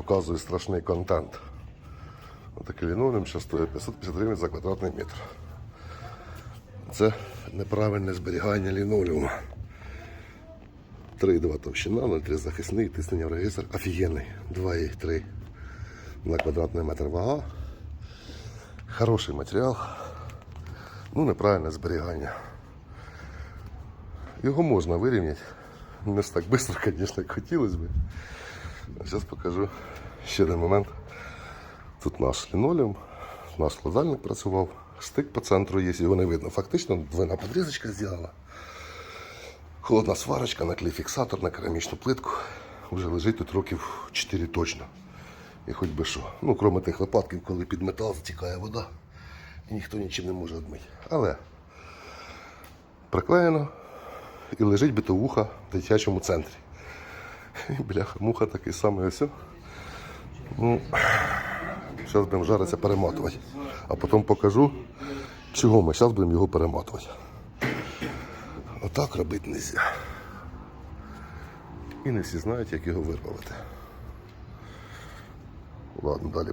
показую страшний контент. Отакий лінолеум що стоїть 550 гривень за квадратний метр. Це неправильне зберігання лінолеуму. 3,2 товщина, 0,3 захисний, тиснення в регістр офігенний. 2,3 на квадратний метр вага. Хороший матеріал. Ну, неправильне зберігання. Його можна вирівняти. Не так швидко, звісно, як хотілося б. Зараз покажу ще один момент. Тут наш лінолеум, наш складальник працював. Стик по центру є, його не видно. Фактично двойна подрізочка зробила. Холодна сварочка, наклей фіксатор на керамічну плитку. Вже лежить тут років 4 точно. І хоч би що. Ну, крім тих випадків, коли під метал затікає вода і ніхто нічим не може одмити. Але приклеєно і лежить битовуха в дитячому центрі. Бляха, муха такий самий ось. Ну, зараз будемо жаритися перематувати. А потім покажу, чого ми зараз будемо його перематувати. Отак робити не можна. І не всі знають, як його вирвати. Ладно, далі.